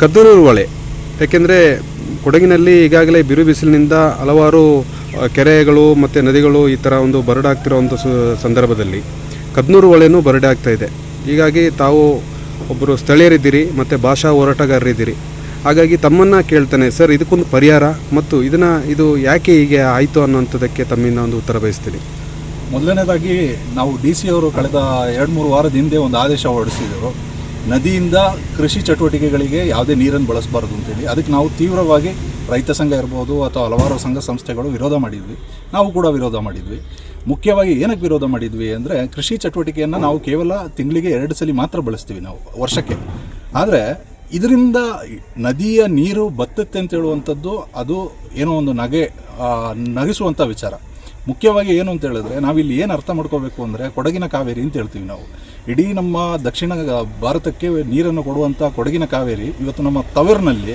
ಕದ್ದೂರು ಹೊಳೆ. ಯಾಕೆಂದರೆ ಕೊಡಗಿನಲ್ಲಿ ಈಗಾಗಲೇ ಬಿರು ಬಿಸಿಲಿನಿಂದ ಹಲವಾರು ಕೆರೆಗಳು ಮತ್ತು ನದಿಗಳು ಈ ಥರ ಒಂದು ಬರಡಾಗ್ತಿರೋ ಒಂದು ಸಂದರ್ಭದಲ್ಲಿ. ಕದ್ನೂರು ಹೊಳೆನೂ ಬರಡಾಗ್ತಾ ಇದೆ. ಹೀಗಾಗಿ ತಾವು ಒಬ್ಬರು ಸ್ಥಳೀಯರಿದ್ದೀರಿ, ಮತ್ತು ಭಾಷಾ ಹೋರಾಟಗಾರರಿದ್ದೀರಿ. ಹಾಗಾಗಿ ತಮ್ಮನ್ನು ಕೇಳ್ತಾನೆ, ಸರ್, ಇದಕ್ಕೊಂದು ಪರಿಹಾರ ಮತ್ತು ಇದನ್ನು, ಇದು ಯಾಕೆ ಹೀಗೆ ಆಯಿತು ಅನ್ನೋಂಥದ್ದಕ್ಕೆ ತಮ್ಮಿಂದ ಒಂದು ಉತ್ತರ ಬಯಸ್ತೀನಿ. ಮೊದಲನೇದಾಗಿ ನಾವು ಡಿ ಸಿ ಅವರು ಕಳೆದ ಎರಡು ಮೂರು ವಾರದ ಹಿಂದೆ ಒಂದು ಆದೇಶ ಹೊರಡಿಸಿದರು ನದಿಯಿಂದ ಕೃಷಿ ಚಟುವಟಿಕೆಗಳಿಗೆ ಯಾವುದೇ ನೀರನ್ನು ಬಳಸಬಾರ್ದು ಅಂತೇಳಿ. ಅದಕ್ಕೆ ನಾವು ತೀವ್ರವಾಗಿ ರೈತ ಸಂಘ ಇರ್ಬೋದು ಅಥವಾ ಹಲವಾರು ಸಂಘ ಸಂಸ್ಥೆಗಳು ವಿರೋಧ ಮಾಡಿದ್ವಿ. ನಾವು ಕೂಡ ವಿರೋಧ ಮಾಡಿದ್ವಿ. ಮುಖ್ಯವಾಗಿ ಏನಕ್ಕೆ ವಿರೋಧ ಮಾಡಿದ್ವಿ ಅಂದರೆ ಕೃಷಿ ಚಟುವಟಿಕೆಯನ್ನು ನಾವು ಕೇವಲ ತಿಂಗಳಿಗೆ ಎರಡು ಸಲ ಮಾತ್ರ ಬಳಸ್ತೀವಿ ನಾವು, ವರ್ಷಕ್ಕೆ. ಆದರೆ ಇದರಿಂದ ನದಿಯ ನೀರು ಬತ್ತತ್ತೆ ಅಂತ ಹೇಳುವಂಥದ್ದು ಅದು ಏನೋ ಒಂದು ನಗೆ ನಗಿಸುವಂಥ ವಿಚಾರ. ಮುಖ್ಯವಾಗಿ ಏನು ಅಂತ ಹೇಳಿದ್ರೆ ನಾವಿಲ್ಲಿ ಏನು ಅರ್ಥ ಮಾಡ್ಕೋಬೇಕು ಅಂದರೆ ಕೊಡಗಿನ ಕಾವೇರಿ ಅಂತ ಹೇಳ್ತೀವಿ ನಾವು. ಇಡೀ ನಮ್ಮ ದಕ್ಷಿಣ ಭಾರತಕ್ಕೆ ನೀರನ್ನು ಕೊಡುವಂಥ ಕೊಡಗಿನ ಕಾವೇರಿ ಇವತ್ತು ನಮ್ಮ ತವರಿನಲ್ಲಿ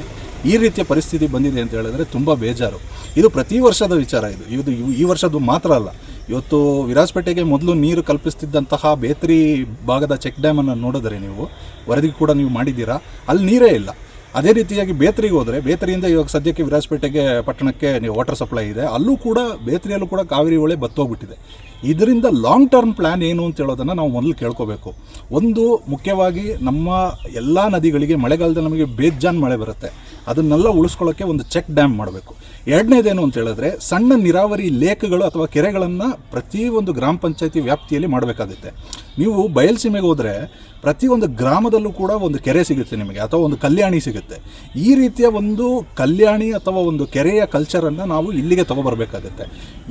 ಈ ರೀತಿಯ ಪರಿಸ್ಥಿತಿ ಬಂದಿದೆ ಅಂತ ಹೇಳಿದ್ರೆ ತುಂಬ ಬೇಜಾರು. ಇದು ಪ್ರತಿ ವರ್ಷದ ವಿಚಾರ ಇದು. ಇದು ಈ ವರ್ಷದ್ದು ಮಾತ್ರ ಅಲ್ಲ. ಇವತ್ತು ವಿರಾಜಪೇಟೆಗೆ ಮೊದಲು ನೀರು ಕಲ್ಪಿಸ್ತಿದ್ದಂತಹ ಬೇತ್ರಿ ಭಾಗದ ಚೆಕ್ ಡ್ಯಾಮನ್ನು ನೋಡಿದ್ರೆ ನೀವು, ವರದಿ ಕೂಡ ನೀವು ಮಾಡಿದ್ದೀರಾ? ಅಲ್ಲಿ ನೀರೇ ಇಲ್ಲ. ಅದೇ ರೀತಿಯಾಗಿ ಬೇತ್ರಿಗೆ ಹೋದರೆ, ಬೇತ್ರಿಯಿಂದ ಇವಾಗ ಸದ್ಯಕ್ಕೆ ವಿರಾಜಪೇಟೆಗೆ ಪಟ್ಟಣಕ್ಕೆ ನೀವು ವಾಟರ್ ಸಪ್ಲೈ ಇದೆ. ಅಲ್ಲೂ ಕೂಡ ಬೇತ್ರಿಯಲ್ಲೂ ಕೂಡ ಕಾವೇರಿ ಹೊಳೆ ಬತ್ತೋಗ್ಬಿಟ್ಟಿದೆ. ಇದರಿಂದ ಲಾಂಗ್ ಟರ್ಮ್ ಪ್ಲ್ಯಾನ್ ಏನು ಅಂತ ಹೇಳೋದನ್ನು ನಾವು ಮೊದಲು ಕೇಳ್ಕೋಬೇಕು. ಒಂದು, ಮುಖ್ಯವಾಗಿ ನಮ್ಮ ಎಲ್ಲ ನದಿಗಳಿಗೆ ಮಳೆಗಾಲದಲ್ಲಿ ನಮಗೆ ಬೇಜಾನ್ ಮಳೆ ಬರುತ್ತೆ. ಅದನ್ನೆಲ್ಲ ಉಳಿಸ್ಕೊಳ್ಳೋಕ್ಕೆ ಒಂದು ಚೆಕ್ ಡ್ಯಾಮ್ ಮಾಡಬೇಕು. ಎರಡನೇದೇನು ಅಂತ ಹೇಳಿದ್ರೆ, ಸಣ್ಣ ನೀರಾವರಿ ಲೇಕ್ಗಳು ಅಥವಾ ಕೆರೆಗಳನ್ನು ಪ್ರತಿ ಒಂದು ಗ್ರಾಮ ಪಂಚಾಯತಿ ವ್ಯಾಪ್ತಿಯಲ್ಲಿ ಮಾಡಬೇಕಾಗುತ್ತೆ. ನೀವು ಬಯಲುಸೀಮೆಗೆ ಹೋದರೆ ಪ್ರತಿಯೊಂದು ಗ್ರಾಮದಲ್ಲೂ ಕೂಡ ಒಂದು ಕೆರೆ ಸಿಗುತ್ತೆ ನಿಮಗೆ, ಅಥವಾ ಒಂದು ಕಲ್ಯಾಣಿ ಸಿಗುತ್ತೆ. ಈ ರೀತಿಯ ಒಂದು ಕಲ್ಯಾಣಿ ಅಥವಾ ಒಂದು ಕೆರೆಯ ಕಲ್ಚರನ್ನು ನಾವು ಇಲ್ಲಿಗೆ ತಗೊಬರ್ಬೇಕಾಗುತ್ತೆ.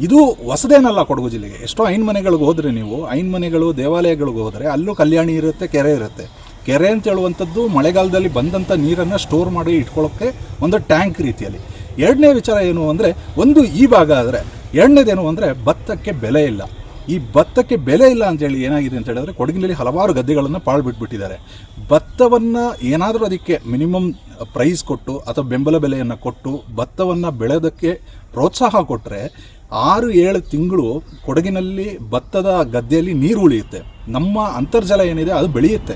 ಇದು ಹೊಸದೇನಲ್ಲ ಕೊಡಗು ಜಿಲ್ಲೆಗೆ. ಎಷ್ಟೋ ಐನ್ ಮನೆಗಳಿಗೆ ಹೋದರೆ ನೀವು, ಐನ್ ಮನೆಗಳು, ದೇವಾಲಯಗಳಿಗೆ ಹೋದರೆ ಅಲ್ಲೂ ಕಲ್ಯಾಣಿ ಇರುತ್ತೆ, ಕೆರೆ ಇರುತ್ತೆ. ಕೆರೆ ಅಂತ ಹೇಳುವಂಥದ್ದು ಮಳೆಗಾಲದಲ್ಲಿ ಬಂದಂಥ ನೀರನ್ನು ಸ್ಟೋರ್ ಮಾಡಿ ಇಟ್ಕೊಳ್ಳೋಕ್ಕೆ ಒಂದು ಟ್ಯಾಂಕ್ ರೀತಿಯಲ್ಲಿ. ಎರಡನೇ ವಿಚಾರ ಏನು ಅಂದರೆ, ಒಂದು ಈ ಭಾಗ ಆದರೆ, ಎರಡನೇದೇನು ಅಂದರೆ ಭತ್ತಕ್ಕೆ ಬೆಲೆ ಇಲ್ಲ. ಈ ಭತ್ತಕ್ಕೆ ಬೆಲೆ ಇಲ್ಲ ಅಂತೇಳಿ ಏನಾಗಿದೆ ಅಂತ ಹೇಳಿದ್ರೆ, ಕೊಡಗಿನಲ್ಲಿ ಹಲವಾರು ಗದ್ದೆಗಳನ್ನು ಪಾಳು ಬಿಟ್ಬಿಟ್ಟಿದ್ದಾರೆ. ಭತ್ತವನ್ನು ಏನಾದರೂ ಅದಕ್ಕೆ ಮಿನಿಮಮ್ ಪ್ರೈಸ್ ಕೊಟ್ಟು ಅಥವಾ ಬೆಂಬಲ ಬೆಲೆಯನ್ನು ಕೊಟ್ಟು ಭತ್ತವನ್ನು ಬೆಳೆಯೋದಕ್ಕೆ ಪ್ರೋತ್ಸಾಹ ಕೊಟ್ಟರೆ ಆರು ಏಳು ತಿಂಗಳು ಕೊಡಗಿನಲ್ಲಿ ಭತ್ತದ ಗದ್ದೆಯಲ್ಲಿ ನೀರು ಉಳಿಯುತ್ತೆ. ನಮ್ಮ ಅಂತರ್ಜಲ ಏನಿದೆ ಅದು ಬೆಳೆಯುತ್ತೆ.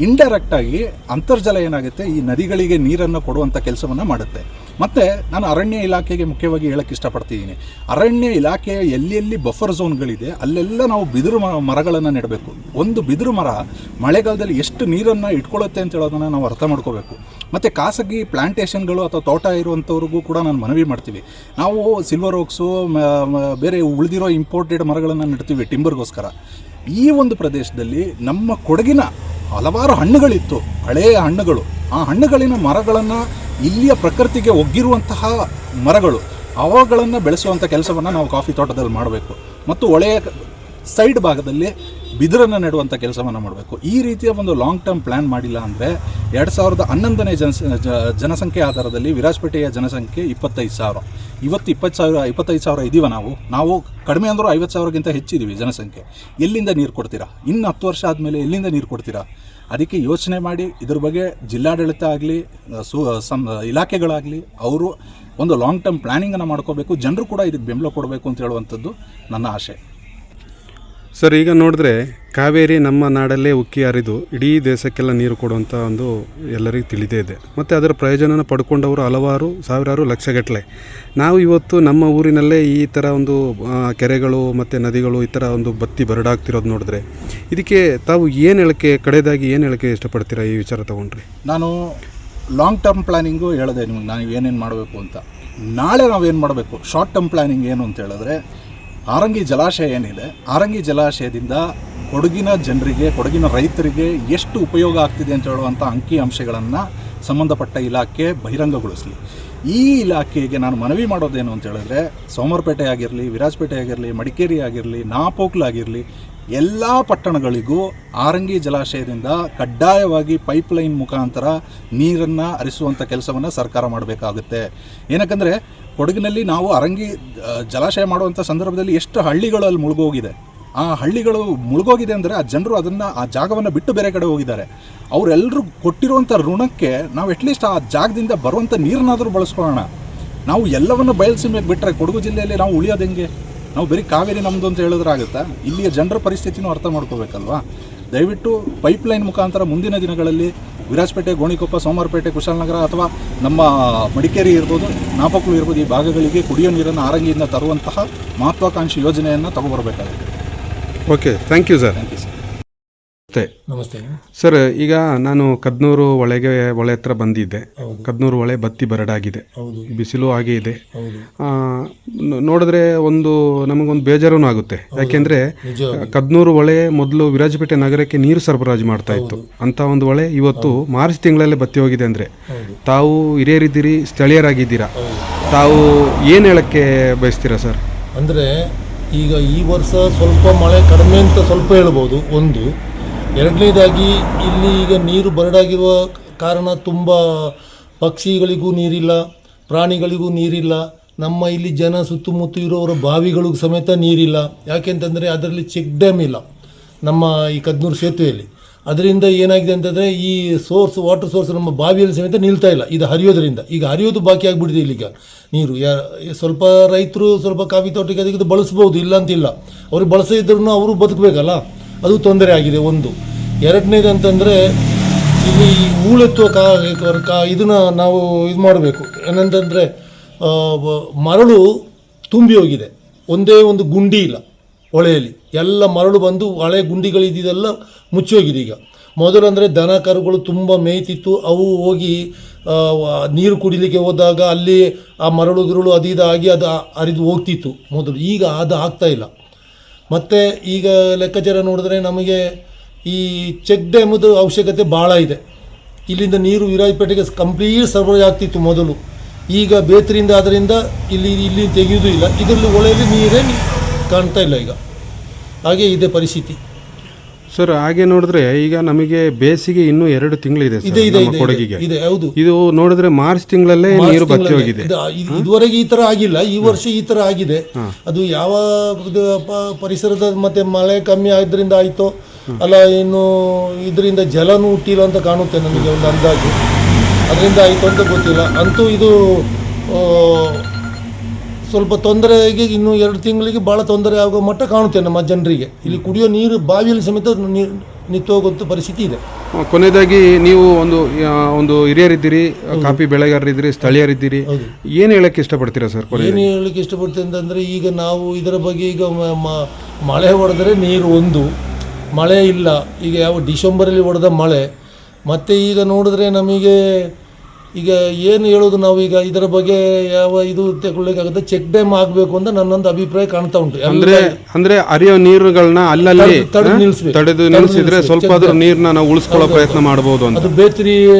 ಇಂಡೈರೆಕ್ಟಾಗಿ ಅಂತರ್ಜಲ ಏನಾಗುತ್ತೆ? ಈ ನದಿಗಳಿಗೆ ನೀರನ್ನು ಕೊಡುವಂಥ ಕೆಲಸವನ್ನು ಮಾಡುತ್ತೆ. ಮತ್ತು ನಾನು ಅರಣ್ಯ ಇಲಾಖೆಗೆ ಮುಖ್ಯವಾಗಿ ಹೇಳಕ್ಕೆ ಇಷ್ಟಪಡ್ತಿದ್ದೀನಿ. ಅರಣ್ಯ ಇಲಾಖೆಯ ಎಲ್ಲೆಲ್ಲಿ ಬಫರ್ ಝೋನ್ಗಳಿದೆ ಅಲ್ಲೆಲ್ಲ ನಾವು ಬಿದಿರು ಮರಗಳನ್ನು ನೆಡಬೇಕು. ಒಂದು ಬಿದಿರು ಮರ ಮಳೆಗಾಲದಲ್ಲಿ ಎಷ್ಟು ನೀರನ್ನು ಇಟ್ಕೊಳ್ಳುತ್ತೆ ಅಂತ ಹೇಳೋದನ್ನು ನಾವು ಅರ್ಥ ಮಾಡ್ಕೋಬೇಕು. ಮತ್ತು ಖಾಸಗಿ ಪ್ಲಾಂಟೇಷನ್ಗಳು ಅಥವಾ ತೋಟ ಇರುವಂಥವ್ರಿಗೂ ಕೂಡ ನಾನು ಮನವಿ ಮಾಡ್ತೀವಿ. ನಾವು ಸಿಲ್ವರ್ ಓಕ್ಸು ಬೇರೆ ಉಳಿದಿರೋ ಇಂಪೋರ್ಟೆಡ್ ಮರಗಳನ್ನು ನೆಡ್ತೀವಿ ಟಿಂಬರ್ಗೋಸ್ಕರ ಈ ಒಂದು ಪ್ರದೇಶದಲ್ಲಿ ನಮ್ಮ ಕೊಡಗಿನ ಹಲವಾರು ಹಣ್ಣುಗಳಿತ್ತು, ಹಳೆಯ ಹಣ್ಣುಗಳು. ಆ ಹಣ್ಣುಗಳಿನ ಮರಗಳನ್ನು ಇಲ್ಲಿಯ ಪ್ರಕೃತಿಗೆ ಒಗ್ಗಿರುವಂತಹ ಮರಗಳು. ಅವುಗಳನ್ನು ಬೆಳೆಸುವಂಥ ಕೆಲಸವನ್ನು ನಾವು ಕಾಫಿ ತೋಟದಲ್ಲಿ ಮಾಡಬೇಕು. ಮತ್ತು ಒಳೆಯ ಸೈಡ್ ಭಾಗದಲ್ಲಿ ಬಿದಿರನ್ನು ನೆಡುವಂಥ ಕೆಲಸವನ್ನು ಮಾಡಬೇಕು. ಈ ರೀತಿಯ ಒಂದು ಲಾಂಗ್ ಟರ್ಮ್ ಪ್ಲ್ಯಾನ್ ಮಾಡಿಲ್ಲ ಅಂದರೆ ಎರಡು ಸಾವಿರದ ಹನ್ನೊಂದನೇ ಜನಸ ಜನಸಂಖ್ಯೆ ಆಧಾರದಲ್ಲಿ ವಿರಾಜಪೇಟೆಯ ಜನಸಂಖ್ಯೆ ಇಪ್ಪತ್ತೈದು ಸಾವಿರ. ಇವತ್ತು ಇಪ್ಪತ್ತು ಸಾವಿರ, ಇಪ್ಪತ್ತೈದು ಸಾವಿರ ಇದ್ದೀವ ನಾವು. ನಾವು ಕಡಿಮೆ ಅಂದರೂ ಐವತ್ತು ಸಾವಿರಕ್ಕಿಂತ ಹೆಚ್ಚಿದ್ದೀವಿ ಜನಸಂಖ್ಯೆ. ಎಲ್ಲಿಂದ ನೀರು ಕೊಡ್ತೀರಾ? ಇನ್ನು ಹತ್ತು ವರ್ಷ ಆದಮೇಲೆ ಎಲ್ಲಿಂದ ನೀರು ಕೊಡ್ತೀರಾ? ಅದಕ್ಕೆ ಯೋಚನೆ ಮಾಡಿ, ಇದ್ರ ಬಗ್ಗೆ ಜಿಲ್ಲಾಡಳಿತ ಆಗಲಿ, ಸು, ಸಂ, ಇಲಾಖೆಗಳಾಗಲಿ, ಅವರು ಒಂದು ಲಾಂಗ್ ಟರ್ಮ್ ಪ್ಲ್ಯಾನಿಂಗನ್ನು ಮಾಡ್ಕೋಬೇಕು. ಜನರು ಕೂಡ ಇದಕ್ಕೆ ಬೆಂಬಲ ಕೊಡಬೇಕು ಅಂತ ಹೇಳುವಂಥದ್ದು ನನ್ನ ಆಶೆ. ಸರ್ ಈಗ ನೋಡಿದ್ರೆ ಕಾವೇರಿ ನಮ್ಮ ನಾಡಲ್ಲೇ ಉಕ್ಕಿ ಹರಿದು ಇಡೀ ದೇಶಕ್ಕೆಲ್ಲ ನೀರು ಕೊಡುವಂಥ ಒಂದು ಎಲ್ಲರಿಗೂ ತಿಳಿದೇ ಇದೆ. ಮತ್ತು ಅದರ ಪ್ರಯೋಜನನ ಪಡ್ಕೊಂಡವರು ಹಲವಾರು, ಸಾವಿರಾರು ಲಕ್ಷಗಟ್ಟಲೆ. ನಾವು ಇವತ್ತು ನಮ್ಮ ಊರಿನಲ್ಲೇ ಈ ಥರ ಒಂದು ಕೆರೆಗಳು ಮತ್ತು ನದಿಗಳು ಈ ಥರ ಒಂದು ಬತ್ತಿ ಬರಡಾಗ್ತಿರೋದು ನೋಡಿದ್ರೆ ಇದಕ್ಕೆ ತಾವು ಏನು ಹೇಳಿಕೆ ಕಡೆಯದಾಗಿ ಏನು ಹೇಳಿಕೆ ಇಷ್ಟಪಡ್ತೀರಾ ಈ ವಿಚಾರ ತಗೊಂಡ್ರೆ? ನಾನು ಲಾಂಗ್ ಟರ್ಮ್ ಪ್ಲ್ಯಾನಿಂಗು ಹೇಳಿದೆ ನಿಮಗೆ ನಾನು ಏನೇನು ಮಾಡಬೇಕು ಅಂತ. ನಾಳೆ ನಾವೇನು ಮಾಡಬೇಕು? ಶಾರ್ಟ್ ಟರ್ಮ್ ಪ್ಲ್ಯಾನಿಂಗ್ ಏನು ಅಂತ ಹೇಳಿದ್ರೆ ಆರಂಗಿ ಜಲಾಶಯ ಏನಿದೆ, ಆರಂಗಿ ಜಲಾಶಯದಿಂದ ಕೊಡಗಿನ ಜನರಿಗೆ, ಕೊಡಗಿನ ರೈತರಿಗೆ ಎಷ್ಟು ಉಪಯೋಗ ಆಗ್ತಿದೆ ಅಂತ ಹೇಳುವಂಥ ಅಂಕಿ ಅಂಶಗಳನ್ನು ಸಂಬಂಧಪಟ್ಟ ಇಲಾಖೆ ಬಹಿರಂಗಗೊಳಿಸಲಿ. ಈ ಇಲಾಖೆಗೆ ನಾನು ಮನವಿ ಮಾಡೋದೇನು ಅಂತ ಹೇಳಿದ್ರೆ ಸೋಮವಾರಪೇಟೆ ಆಗಿರಲಿ, ವಿರಾಜಪೇಟೆ ಆಗಿರಲಿ, ಮಡಿಕೇರಿ ಆಗಿರಲಿ ನಾಪೋಕ್ಲಾಗಿರಲಿ ಎಲ್ಲ ಪಟ್ಟಣಗಳಿಗೂ ಆರಂಗಿ ಜಲಾಶಯದಿಂದ ಕಡ್ಡಾಯವಾಗಿ ಪೈಪ್ಲೈನ್ ಮುಖಾಂತರ ನೀರನ್ನು ಹರಿಸುವಂಥ ಕೆಲಸವನ್ನು ಸರ್ಕಾರ ಮಾಡಬೇಕಾಗುತ್ತೆ. ಏನಕ್ಕಂದರೆ ಕೊಡಗಿನಲ್ಲಿ ನಾವು ಅರಂಗಿ ಜಲಾಶಯ ಮಾಡುವಂಥ ಸಂದರ್ಭದಲ್ಲಿ ಎಷ್ಟು ಹಳ್ಳಿಗಳು ಅಲ್ಲಿ ಮುಳುಗೋಗಿದೆ. ಆ ಹಳ್ಳಿಗಳು ಮುಳುಗೋಗಿದೆ ಅಂದರೆ ಆ ಜನರು ಅದನ್ನು ಆ ಜಾಗವನ್ನು ಬಿಟ್ಟು ಬೇರೆ ಕಡೆ ಹೋಗಿದ್ದಾರೆ. ಅವರೆಲ್ಲರೂ ಕೊಟ್ಟಿರುವಂಥ ಋಣಕ್ಕೆ ನಾವು ಅಟ್ಲೀಸ್ಟ್ ಆ ಜಾಗದಿಂದ ಬರುವಂಥ ನೀರನ್ನಾದರೂ ಬಳಸ್ಕೊಳ್ಳೋಣ. ನಾವು ಎಲ್ಲವನ್ನು ಬಯಲುಸೀಮೆಗೆ ಬಿಟ್ಟರೆ ಕೊಡಗು ಜಿಲ್ಲೆಯಲ್ಲಿ ನಾವು ಉಳಿಯೋದು ಹೆಂಗೆ? ನಾವು ಬರೀ ಕಾವೇರಿ ನಮ್ಮದು ಅಂತ ಹೇಳಿದ್ರೆ ಆಗುತ್ತಾ? ಇಲ್ಲಿಯ ಜನರ ಪರಿಸ್ಥಿತಿನೂ ಅರ್ಥ ಮಾಡ್ಕೋಬೇಕಲ್ವಾ? ದಯವಿಟ್ಟು ಪೈಪ್ಲೈನ್ ಮುಖಾಂತರ ಮುಂದಿನ ದಿನಗಳಲ್ಲಿ ವಿರಾಜಪೇಟೆ ಗೋಣಿಕೊಪ್ಪ ಸೋಮವಾರಪೇಟೆ ಕುಶಾಲನಗರ ಅಥವಾ ನಮ್ಮ ಮಡಿಕೇರಿ ಇರ್ಬೋದು ನಾಪಕ್ಲು ಇರ್ಬೋದು ಈ ಭಾಗಗಳಿಗೆ ಕುಡಿಯೋ ನೀರನ್ನು ಆರಂಗಿಯಿಂದ ತರುವಂತಹ ಮಹತ್ವಾಕಾಂಕ್ಷಿ ಯೋಜನೆಯನ್ನು ತಗೊಬರಬೇಕಾಗುತ್ತೆ okay thank you sir thank you sir ನಮಸ್ತೆ. ನಮಸ್ತೆ. ಸರ್ ಈಗ ನಾನು ಕದ್ನೂರು ಹೊಳೆಗೆ ಒಳೆ ಹತ್ರ ಬಂದಿದ್ದೆ. ಕದ್ನೂರು ಒಳೆ ಬತ್ತಿ ಬರಡಾಗಿದೆ. ಬಿಸಿಲು ಹಾಗೆ ಇದೆ. ಆ, ನ- ನೋಡಿದ್ರೆ ಒಂದು ನಮಗೊಂದು ಬೇಜಾರೂ ಆಗುತ್ತೆ. ಯಾಕೆಂದ್ರೆ ಕದ್ನೂರು ಹೊಳೆ ಮೊದಲು ವಿರಾಜಪೇಟೆ ನಗರಕ್ಕೆ ನೀರು ಸರಬರಾಜು ಮಾಡ್ತಾ ಇತ್ತು. ಅಂತ ಒಂದು ಹೊಳೆ ಇವತ್ತು ಮಾರ್ಚ್ ತಿಂಗಳಲ್ಲೇ ಬತ್ತಿ ಹೋಗಿದೆ ಅಂದ್ರೆ ತಾವು ಹಿರಿಯರಿದ್ದೀರಿ ಸ್ಥಳೀಯರಾಗಿದ್ದೀರಾ? ತಾವು ಏನು ಹೇಳಕ್ಕೆ ಬಯಸ್ತೀರಾ ಸರ್? ಅಂದರೆ ಈಗ ಈ ವರ್ಷ ಸ್ವಲ್ಪ ಮಳೆ ಕಡಿಮೆ ಅಂತ ಸ್ವಲ್ಪ ಹೇಳ್ಬೋದು. ಒಂದು ಎರಡನೇದಾಗಿ ಇಲ್ಲಿ ಈಗ ನೀರು ಬರಡಾಗಿರುವ ಕಾರಣ ತುಂಬ ಪಕ್ಷಿಗಳಿಗೂ ನೀರಿಲ್ಲ, ಪ್ರಾಣಿಗಳಿಗೂ ನೀರಿಲ್ಲ. ನಮ್ಮ ಇಲ್ಲಿ ಜನ ಸುತ್ತಮುತ್ತ ಇರೋವರ ಬಾವಿಗಳಿಗೂ ಸಮೇತ ನೀರಿಲ್ಲ. ಯಾಕೆಂತಂದರೆ ಅದರಲ್ಲಿ ಚೆಕ್ ಡ್ಯಾಮ್ ಇಲ್ಲ ನಮ್ಮ ಈ ಕದ್ನೂರು ಸೇತುವೆಯಲ್ಲಿ. ಅದರಿಂದ ಏನಾಗಿದೆ ಅಂತಂದರೆ ಈ ಸೋರ್ಸ್, ವಾಟರ್ ಸೋರ್ಸ್ ನಮ್ಮ ಬಾವಿಯಲ್ಲಿ ಸಮೇತ ನಿಲ್ತಾ ಇಲ್ಲ. ಇದು ಹರಿಯೋದರಿಂದ. ಈಗ ಹರಿಯೋದು ಬಾಕಿ ಆಗಿಬಿಟ್ಟಿದೆ ಇಲ್ಲಿಗ ನೀರು. ಯಾ ಸ್ವಲ್ಪ ರೈತರು ಸ್ವಲ್ಪ ಕಾಫಿ ತೋಟಕ್ಕೆ ಅದಕ್ಕೆ ಬಳಸ್ಬೋದು ಇಲ್ಲ ಅಂತಿಲ್ಲ ಅವ್ರಿಗೆ ಬಳಸದಿದ್ರೂ ಅವರು ಬದುಕಬೇಕಲ್ಲ? ಅದು ತೊಂದರೆ ಆಗಿದೆ, ಒಂದು. ಎರಡನೇದು ಅಂತಂದರೆ, ಇಲ್ಲಿ ಹೂಳೆತ್ತುವ ಕಾ ಕಾ ಇದನ್ನು ನಾವು ಇದು ಮಾಡಬೇಕು. ಏನಂತಂದರೆ ಮರಳು ತುಂಬಿ ಹೋಗಿದೆ. ಒಂದೇ ಒಂದು ಗುಂಡಿ ಇಲ್ಲ ಹೊಳೆಯಲ್ಲಿ. ಎಲ್ಲ ಮರಳು ಬಂದು ಹಳೆ ಗುಂಡಿಗಳಿದ್ದೆಲ್ಲ ಮುಚ್ಚೋಗಿದೆ ಈಗ. ಮೊದಲು ಅಂದರೆ ದನ ಕರುಗಳು ತುಂಬ ಮೇಯ್ತಿತ್ತು. ಅವು ಹೋಗಿ ನೀರು ಕುಡಿಲಿಕ್ಕೆ ಹೋದಾಗ ಅಲ್ಲಿ ಆ ಮರಳು ಗಿರುಳು ಅದು ಇದಾಗಿ ಅದು ಹರಿದು ಹೋಗ್ತಿತ್ತು ಮೊದಲು. ಈಗ ಅದು ಆಗ್ತಾ ಇಲ್ಲ. ಮತ್ತು ಈಗ ಲೆಕ್ಕಾಚಾರ ನೋಡಿದ್ರೆ ನಮಗೆ ಈ ಚೆಕ್ ಡ್ಯಾಮದು ಅವಶ್ಯಕತೆ ಭಾಳ ಇದೆ. ಇಲ್ಲಿಂದ ನೀರು ವಿರಾಜಪೇಟೆಗೆ ಕಂಪ್ಲೀಟ್ ಸರಬರಾಜು ಆಗ್ತಿತ್ತು ಮೊದಲು. ಈಗ ಬೇತರಿಂದ ಆದ್ದರಿಂದ ಇಲ್ಲಿ ಇಲ್ಲಿ ತೆಗೆಯೋದು ಇಲ್ಲ ಇದರಲ್ಲಿ ಒಳೆಯಲ್ಲಿ ನೀರೇ ಕಾಣ್ತಾ ಇಲ್ಲ ಈಗ. ಹಾಗೆ ಇದೆ ಪರಿಸ್ಥಿತಿ. ಸರ್ ಹಾಗೆ ನೋಡಿದ್ರೆ ಈಗ ನಮಗೆ ಬೇಸಿಗೆ ಇನ್ನೂ ಎರಡು ತಿಂಗಳಿದೆ ಇದೆ ಇದೆ ಇದೆ, ಕೊಡಗಿಗೆ. ಇದೆ ಇದೆ ಹೌದು. ಇದು ನೋಡಿದ್ರೆ ಮಾರ್ಚ್ ತಿಂಗಳಲ್ಲೇ ನೀರು ಬತ್ತಿ ಹೋಗಿದೆ ಇದು- ಇದು- ಇದುವರೆಗೆ ಈ ತರ ಆಗಿಲ್ಲ ಈ ವರ್ಷ ಈ ತರ ಆಗಿದೆ. ಅದು ಯಾವ ಇದು ಪ- ಪರಿಸರದ ಮತ್ತೆ ಮಳೆ ಕಮ್ಮಿ ಆದ್ರಿಂದ ಆಯ್ತೋ ಅಲ್ಲ ಇನ್ನು ಇದರಿಂದ ಜಲನೂ ಹುಟ್ಟಿಲ್ಲ ಅಂತ ಕಾಣುತ್ತೆ ನನಗೆ ಒಂದು ಅಂದಾಜು. ಅದರಿಂದ ಆಯ್ತು ಅಂತ ಗೊತ್ತಿಲ್ಲ. ಅಂತೂ ಇದು ಆ, ಸ್ವಲ್ಪ ತೊಂದರೆಗೆ ಇನ್ನು ಎರಡು ತಿಂಗಳಿಗೆ ಭಾಳ ತೊಂದರೆ ಆಗೋ ಮಟ್ಟ ಕಾಣುತ್ತೆ ನಮ್ಮ ಜನರಿಗೆ. ಇಲ್ಲಿ ಕುಡಿಯೋ ನೀರು ಬಾವಿಯಲ್ಲಿ ಸಮೇತ ನೀರು ನಿಂತು ಹೋಗುವಂಥ ಪರಿಸ್ಥಿತಿ ಇದೆ. ಕೊನೆಯದಾಗಿ ನೀವು ಒಂದು ಆ, ಒಂದು ಹಿರಿಯರಿದ್ದೀರಿ ಕಾಫಿ ಬೆಳೆಗಾರರಿದ್ದೀರಿ ಸ್ಥಳೀಯರಿದ್ದೀರಿ. ಏನು ಹೇಳಕ್ಕೆ ಇಷ್ಟಪಡ್ತೀರಾ ಸರ್ ಕೊನೆ ಏನು ಹೇಳಲಿಕ್ಕೆ ಇಷ್ಟಪಡ್ತೀನಿ ಅಂತಂದರೆ ಈಗ ನಾವು ಇದರ ಬಗ್ಗೆ ಈಗ ಮ- ಮ- ಮಳೆ ಹೊಡೆದ್ರೆ ನೀರು ಒಂದು ಮಳೆ ಇಲ್ಲ. ಈಗ ಯಾವ ಡಿಸೆಂಬರಲ್ಲಿ ಹೊಡೆದ ಮಳೆ ಮತ್ತು ಈಗ ನೋಡಿದ್ರೆ ನಮಗೆ ಈಗ ಏನು ಹೇಳೋದು ನಾವು ಈಗ ಇದರ ಬಗ್ಗೆ ಯಾವ ಇದು ತಗೊಳ್ಳಿಕ್ಕಾಗುತ್ತೆ? ಚೆಕ್ ಡ್ಯಾಮ್ ಆಗಬೇಕು ಅಂತ ನನ್ನೊಂದು ಅಭಿಪ್ರಾಯ ಕಾಣ್ತಾ ಉಂಟು. ಅಂದ್ರೆ ಅಂದ್ರೆ ಹರಿಯೋ ನೀರುಗಳನ್ನ ಅಲ್ಲಲ್ಲಿ ತಡೆದು- ನಿಲ್ಲಿಸಬೇಕು ತಡೆದು ನಿಲ್ಲಿಸಿದ್ರೆ ಸ್ವಲ್ಪ ಆದ್ರೂ ಡ್ಯಾಮ್. ನಾವು ಉಳಿಸ್ಕೊಳ್ಳೋ ಪ್ರಯತ್ನ ಮಾಡಬಹುದು ಅಂತ. ಅದು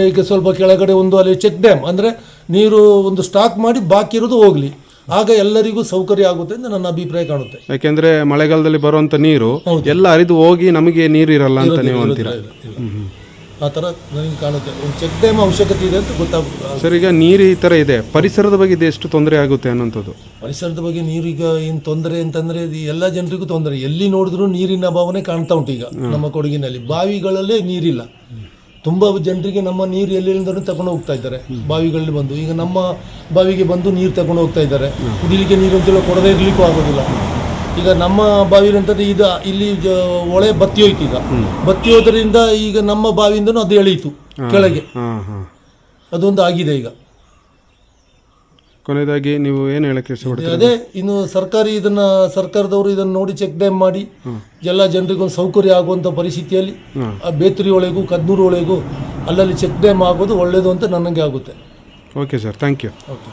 ಈಗ ಸ್ವಲ್ಪ ಕೆಳಗಡೆ ಒಂದು ಅಲ್ಲಿ ಚೆಕ್ ಡ್ಯಾಮ್ ಅಂದ್ರೆ ನೀರು ಒಂದು ಸ್ಟಾಕ್ ಮಾಡಿ ಬಾಕಿ ಇರೋದು ಹೋಗ್ಲಿ. ಆಗ ಎಲ್ಲರಿಗೂ ಸೌಕರ್ಯ ಆಗುತ್ತೆ ಅಂತ ನನ್ನ ಅಭಿಪ್ರಾಯ ಕಾಣುತ್ತೆ. ಯಾಕೆಂದ್ರೆ ಮಳೆಗಾಲದಲ್ಲಿ ಬರುವಂತ ನೀರು ಎಲ್ಲ ಹರಿದು ಹೋಗಿ ನಮಗೆ ನೀರು ಇರಲ್ಲ ಅಂತ ನೀವು ಅಂತೀರಾ. ಆ ಥರ ನನಗೆ ಕಾಣುತ್ತೆ. ಒಂದು ಚೆಕ್ ಡ್ಯಾಮ್ ಅವಶ್ಯಕತೆ ಇದೆ ಅಂತ ಗೊತ್ತಾಗುತ್ತೆ. ಸರ್ ಈಗ ನೀರು ಈ ಥರ ಇದೆ. ಪರಿಸರದ ಬಗ್ಗೆ ಇದು ಎಷ್ಟು ತೊಂದರೆ ಆಗುತ್ತೆ ಅನ್ನೋಂಥದ್ದು? ಪರಿಸರದ ಬಗ್ಗೆ ನೀರೀಗ ಏನು ತೊಂದರೆ ಅಂತಂದರೆ ಇದು ಎಲ್ಲ ಜನರಿಗೂ ತೊಂದರೆ. ಎಲ್ಲಿ ನೋಡಿದ್ರೂ ನೀರಿನ ಅಭಾವನೆ ಕಾಣ್ತಾ ಉಂಟು ಈಗ ನಮ್ಮ ಕೊಡಗಿನಲ್ಲಿ. ಬಾವಿಗಳಲ್ಲೇ ನೀರಿಲ್ಲ. ತುಂಬ ಜನರಿಗೆ ನಮ್ಮ ನೀರು ಎಲ್ಲಿಂದಲೂ ತಗೊಂಡು ಹೋಗ್ತಾ ಇದ್ದಾರೆ. ಬಾವಿಗಳಲ್ಲಿ ಬಂದು. ಈಗ ನಮ್ಮ ಬಾವಿಗೆ ಬಂದು ನೀರು ತಗೊಂಡು ಹೋಗ್ತಾ ಇದ್ದಾರೆ. ಕುಡಿಲಿಕ್ಕೆ ನೀರು ಅಂತೇಳಿ ಕೊಡದೇ ಇರಲಿಕ್ಕೂ ಆಗೋದಿಲ್ಲ. ಈಗ ನಮ್ಮ ಬಾವಿಲಿ ಅಂತಂದ್ರೆ ಇದು ಇಲ್ಲಿ ಜ- ಹೊಳೆ ಬತ್ತಿ ಹೋಯ್ತು ಈಗ. ಬತ್ತಿ ಹೋದ್ರಿಂದ ಈಗ ನಮ್ಮ ಬಾವಿಯಿಂದನೂ ಅದು ಎಳೀತು ಕೆಳಗೆ. ಹಾ ಹಾ. ಅದೊಂದು ಆಗಿದೆ ಈಗ. ಕೊನೆಯದಾಗಿ ನೀವು ಏನು ಹೇಳಕ್ಕೆ ಇಷ್ಟಪಡ್ತೀರಾ? ಅದೇ ಇನ್ನು ಸರ್ಕಾರಿ ಇದನ್ನ ಸರ್ಕಾರದವರು ಇದನ್ನ ನೋಡಿ ಚೆಕ್ ಡ್ಯಾಮ್ ಮಾಡಿ ಎಲ್ಲ ಜನರಿಗೊಂದು ಸೌಕರ್ಯ ಆಗುವಂಥ ಪರಿಸ್ಥಿತಿಯಲ್ಲಿ. ಆ ಬೇತ್ರಿ ಒಳಗೂ ಕದ್ನೂರು ಒಳಗೂ ಅಲ್ಲಲ್ಲಿ ಚೆಕ್ ಡ್ಯಾಮ್ ಆಗೋದು ಒಳ್ಳೆಯದು ಅಂತ ನನಗೆ ಆಗುತ್ತೆ. Okay sir thank you. Okay.